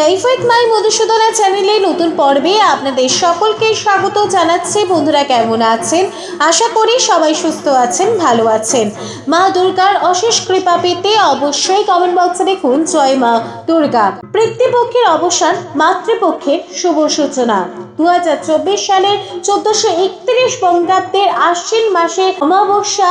Life with my Madhusudana চ্যানেলে নতুন পর্বে আপনাদের সকলকে স্বাগত জানাচ্ছি। বন্ধুরা কেমন আছেন? আশা করি সবাই সুস্থ আছেন, ভালো আছেন। মা দুর্গার অশেষ কৃপা পেতে অবশ্যই কমেন্ট বক্সে দেখুন, জয় মা দুর্গা। পিতৃপক্ষের অবসান মাতৃপক্ষের শুভ সূচনা। দু হাজার চব্বিশ সালের চোদ্দশো একত্রিশ বঙ্গাব্দের আশ্বিন মাসে অমাবস্যা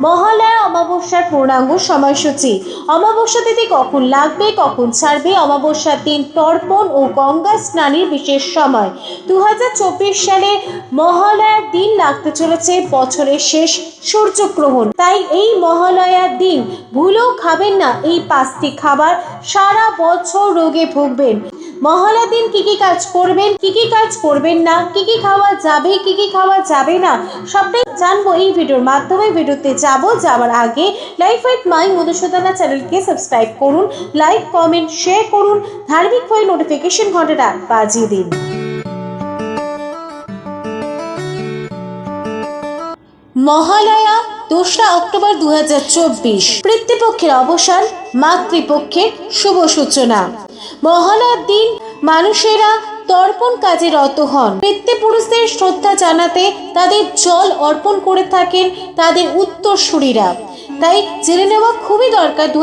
মহালয়া অমাবস্যার পূর্ণাঙ্গ সময়সূচি। অমাবস্যা তিথি কখন লাগবে, কখন ছাড়বে? অমাবস্যার দিন তর্পণ ও গঙ্গা স্নানের বিশেষ সময়। দু হাজার চব্বিশ সালে মহালয়ার দিন লাগতে চলেছে বছরের শেষ সূর্যগ্রহণ। তাই এই মহালয়ার দিন ভুলেও খাবেন না এই পাঁচটি খাবার। সারা বছর রোগে ভুগবেন। মহালয়ার দিন কি কি কাজ করবেন, কি কি কাজ করবেন না, কি কি খাওয়া যাবে, কি কি খাওয়া যাবে না, সবটাই জানব এই ভিডিওর মাধ্যমে। ভিডিওতে যাব, যাওয়ার আগে লাইফ উইথ মাই মধুসূদনা চ্যানেলকে সাবস্ক্রাইব করুন লাইক কমেন্ট শেয়ার করুন, ধার্মিক হয়ে নোটিফিকেশন ঘন্টাটা বাজিয়ে দিন। মহালয়া দোসরা অক্টোবর দু হাজার চব্বিশ। পিতৃপক্ষের অবসান, মাতৃপক্ষের শুভ সূচনা। মহালয়ার দিন মানুষেরা তর্পণ কাজে রত হন। পিতৃপুরুষদের শ্রদ্ধা জানাতে তাদের জল অর্পণ করে থাকেন তাদের উত্তরসূরিরা। তাই জেনে নেওয়া খুবই দরকার দু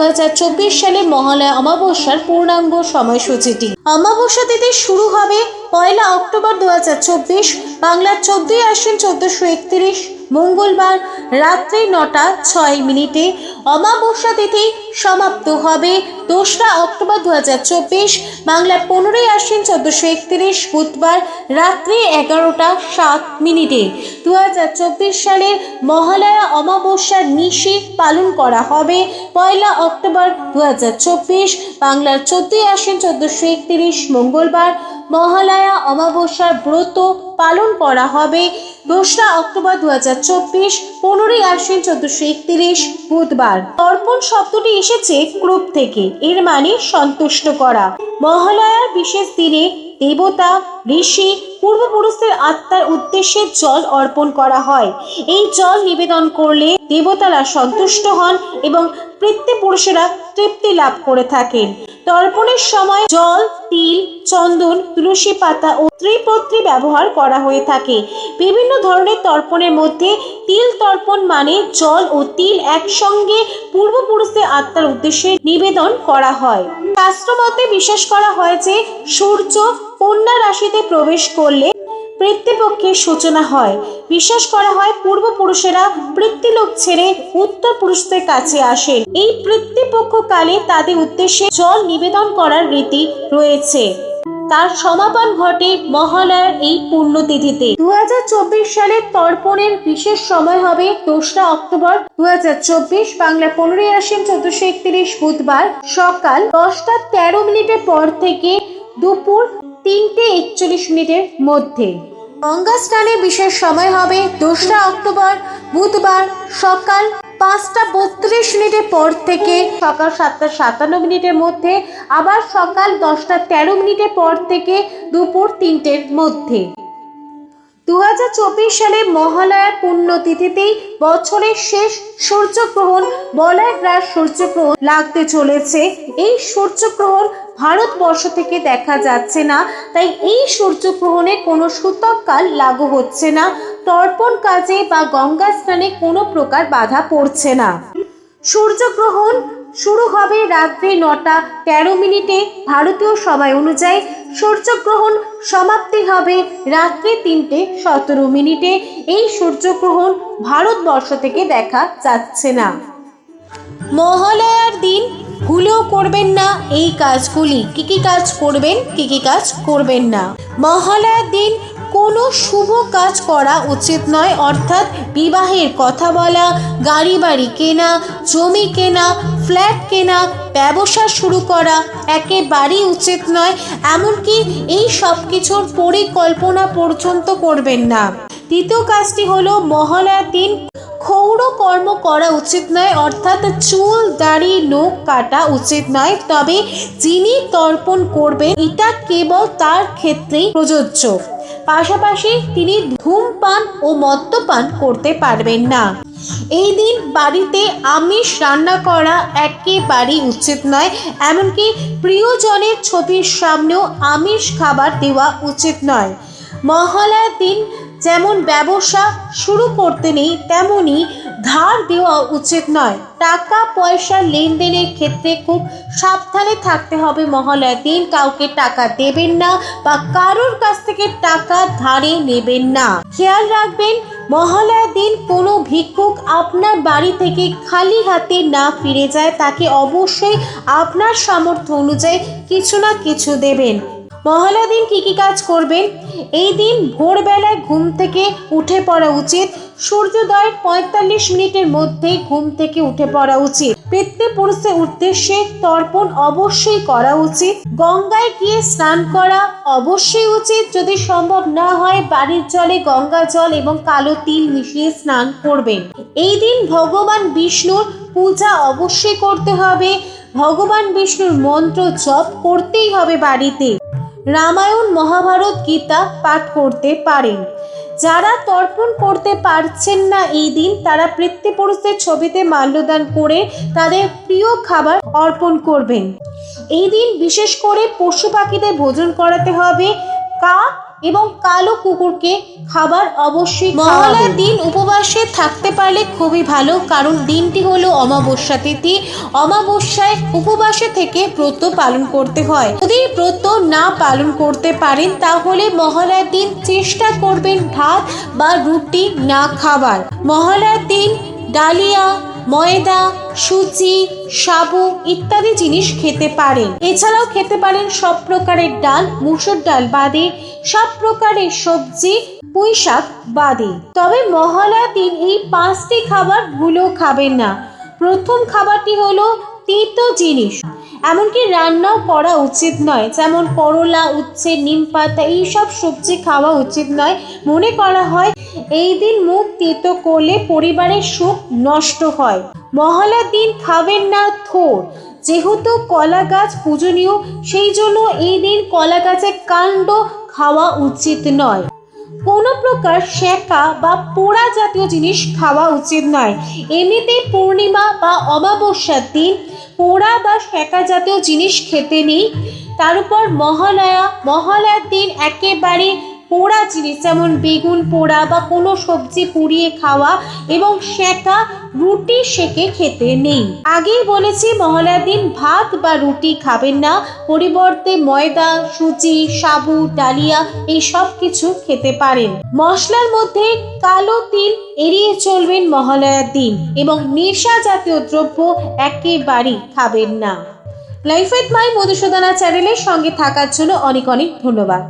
সালে মহালয়া অমাবস্যার পূর্ণাঙ্গ সময়সূচিটি। অমাবস্যা তিথি শুরু হবে পয়লা অক্টোবর দু হাজার চব্বিশ, বাংলার চোদ্দই আশ্বিন চোদ্দশো একত্রিশ, মঙ্গলবার রাত্রি নটা ছয় মিনিটে। অমাবস্যা তিথি সমাপ্ত হবে। দোসরা অক্টোবর দু হাজার চব্বিশ বাংলার পনেরোই আশ্বিন চোদ্দশো একত্রিশ, বুধবার রাত্রি এগারোটা সাত মিনিটে। দু হাজার চব্বিশ সালের মহালয়া অমাবস্যার নিশি পালন করা হবে। পয়লা অক্টোবর দু হাজার চব্বিশ, বাংলার চোদ্দই আশ্বিন চোদ্দশো একত্রিশ, মঙ্গলবার মহালয়া অমাবস্যার ব্রত পালন করা হবে। দোসরা অক্টোবর দু হাজার চব্বিশ পনেরোই আশ্বিন চোদ্দশো একত্রিশ বুধবার। অর্পণ শব্দটি এসেছে ক্রুপ থেকে। এর মানে সন্তুষ্ট করা। মহালয়ার বিশেষ দিনে দেবতা, ঋষি, পূর্বপুরুষদের আত্মার উদ্দেশ্যে জল অর্পণ করা হয়। এই জল নিবেদন করলে দেবতারা সন্তুষ্ট হন এবং পিতৃপুরুষেরা তৃপ্তি লাভ করে থাকেন। তর্পণের সময় জল, তিল, চন্দন, তুলসী পাতা ও ত্রিপত্রী ব্যবহার করা হয়ে থাকে। বিভিন্ন ধরনের তর্পণের মধ্যে তিল তর্পণ মানে জল ও তিল একসঙ্গে পূর্বপুরুষদের আত্মার উদ্দেশ্যে নিবেদন করা হয়। শাস্ত্রমতে বিশ্বাস করা হয় যে সূর্য কন্যা রাশিতে প্রবেশ করলে পিতৃপক্ষের সূচনা হয়। বিশ্বাস করা হয় পূর্বপুরুষেরা পিতৃলোক ছেড়ে উত্তর পুরুষদের কাছে আসেন। এই পিতৃপক্ষ কালে তাদের উদ্দেশ্যে জল নিবেদন করার রীতি রয়েছে। তার সমাপন ঘটে মহালয়ার এই পুণ্যতিথিতে দু সালের তর্পণের বিশেষ সময় হবে দোসরা অক্টোবর। দু হাজার চব্বিশ বাংলা পনেরোই আশ্বিন চোদ্দশো একত্রিশ বুধবার সকাল দশটা তেরো মিনিটের পর থেকে দুপুর তিনটে একচল্লিশ মিনিটের মধ্যে। গঙ্গা স্নানে বিশেষ সময় হবে দোসরা অক্টোবর, বুধবার সকাল পাঁচটা বত্রিশ মিনিটের পর থেকে সকাল সাতটা সাতান্ন মিনিটের মধ্যে, আবার সকাল দশটা তেরো মিনিটের পর থেকে দুপুর তিনটের মধ্যে। দু হাজার চব্বিশ সালে মহালয়ার পুণ্যতিথিতেই বছরের শেষ সূর্যগ্রহণ, বলয় গ্রাস সূর্যগ্রহণ লাগতে চলেছে। এই সূর্যগ্রহণ ভারতবর্ষ থেকে দেখা যাচ্ছে না। তাই এই সূর্যগ্রহণে কোনো সূতককাল লাগু হচ্ছে না। তর্পণ কাজে বা গঙ্গা স্নানে কোনো প্রকার বাধা পড়ছে না। সূর্যগ্রহণ শুরু হবে রাত্রি নটা তেরো মিনিটে। ভারতীয় সময় অনুযায়ী সূর্যগ্রহণ সমাপ্তি হবে রাত্রি তিনটে সতেরো মিনিটে। এই সূর্যগ্রহণ ভারতবর্ষ থেকে দেখা যাচ্ছে না। মহালয়ার দিন ভুলেও করবেন না এই কাজগুলি। কি কি কাজ করবেন, কি কি কাজ করবেন না। মহালয়ার দিন কোনো শুভ কাজ করা উচিত নয়, অর্থাৎ বিবাহের কথা বলা গাড়ি বাড়ি কেনা, জমি কেনা, ফ্ল্যাট কেনা, ব্যবসা শুরু করা একেবারেই উচিত নয়, এমনকি এই সব কিছুর পরিকল্পনা পর্যন্ত করবেন না। দ্বিতীয় কাজটি হলো মহালয়ার দিন ক্ষৌর কর্ম করা উচিত নয়, অর্থাৎ চুল, দাড়ি, নখ কাটা উচিত নয়। তবে যিনি তর্পণ করবেন, এটা কেবল তার ক্ষেত্রেই প্রযোজ্য। পাশাপাশি তিনি ধূমপান ও মদ্যপান করতে পারবেন না। এই দিন বাড়িতে আমিষ রান্না করা একেবারেই উচিত নয়, এমনকি প্রিয়জনের ছবির সামনেও আমিষ খাবার দেওয়া উচিত নয়। মহালয়ার দিন যেমন ব্যবসা শুরু করতে নেই তেমনই ধার দেওয়া উচিত নয়। টাকা, পয়সা লেনদেনের ক্ষেত্রে খুব সাবধানে থাকতে হবে মহালয়ার দিন কাউকে টাকা দেবেন না বা কারোর কাছ থেকে টাকা ধারে নেবেন না। খেয়াল রাখবেন মহালয়ার দিন কোনো ভিক্ষুক আপনার বাড়ি থেকে খালি হাতে না ফিরে যায়, তাকে অবশ্যই আপনার সামর্থ্য অনুযায়ী কিছু না কিছু দেবেন। মহলা দিন কি কি কাজ করবেন? এই দিন ভোরবেলায় ঘুম থেকে উঠে পড়া উচিত। সূর্যোদয়ের পঁয়তাল্লিশ মিনিটের মধ্যে ঘুম থেকে উঠে পড়া উচিত। পিতৃপুরুষের উদ্দেশ্যে তর্পণ অবশ্যই করা উচিত। গঙ্গায় গিয়ে স্নান করা অবশ্যই উচিত। যদি সম্ভব না হয়, বাড়ির জলে গঙ্গা জল এবং কালো তিল মিশিয়ে স্নান করবেন। এই দিন ভগবান বিষ্ণুর পূজা অবশ্যই করতে হবে। ভগবান বিষ্ণুর মন্ত্র জপ করতেই হবে বাড়িতে। রামায়ণ, মহাভারত, গীতা পাঠ করতে পারেন। যারা তর্পণ করতে পারছেন না এই দিন, তারা পিতৃপুরুষদের ছবিতে মাল্যদান করে তাদের প্রিয় খাবার অর্পণ করবেন। এই দিন বিশেষ করে পশু পাখিদের ভোজন করাতে হবে। কাক এবং কালো কুকুরকে খাবার অবশ্যই মহালয়ার দিন উপবাসে থাকতে পারলে খুবই ভালো কারণ দিনটি হলো অমাবস্যা তিথি। অমাবস্যায় উপবাসে থেকে ব্রত পালন করতে হয়। যদি ব্রত না পালন করতে পারেন তাহলে মহালয়ার দিন চেষ্টা করবেন ভাত বা রুটি না খাবার। মহালয়ার দিন ডালিয়া ময়দা, সুজি, সাবু ইত্যাদি জিনিস খেতে পারেন। এছাড়াও খেতে পারেন সব প্রকারের ডাল, মুসুর ডাল বাদে সব প্রকারের সবজি, পুঁই শাক বাদে। তবে মহালয়া দিন এই পাঁচটি খাবার ভুলেও খাবেন না। প্রথম খাবারটি হলো তিতো জিনিস। এমনকি রান্নাও করা উচিত নয়। যেমন করলা, উচ্ছে, নিম পাতা, এইসব সবজি খাওয়া উচিত নয়। মনে করা হয়, এই দিন মুখ তেতো করলে পরিবারের সুখ নষ্ট হয়। মহালার দিন খাবেন না থোর। যেহেতু কলা গাছ পূজনীয়, সেই জন্য এই দিন কলা গাছের কাণ্ড খাওয়া উচিত নয়। কোনো প্রকার শেঁকা বা পোড়া জাতীয় জিনিস খাওয়া উচিত নয়। এমনিতেই পূর্ণিমা বা অমাবস্যার দিন পোড়া বা শেঁকা জাতীয় জিনিস খেতে নেই। তার উপর মহালয়া, মহালয়ার দিন একেবারে পোড়া জিনিস, যেমন বেগুন পোড়া বা কোনো সবজি পুড়িয়ে খাওয়া এবং সেটা রুটি সেকে খেতে নেই। আগেই বলেছি মহালয়ার দিন ভাত বা রুটি খাবেন না। পরিবর্তে ময়দা, সুজি, সাবু, ডালিয়া এই সব কিছু খেতে পারেন। মশলার মধ্যে কালো তিল এড়িয়ে চলবেন মহালয়ার দিন এবং নেশা জাতীয় দ্রব্য একেবারেই খাবেন না। লাইফ উইথ মাই মধুসূদনা চ্যানেলের সঙ্গে থাকার জন্য অনেক অনেক ধন্যবাদ।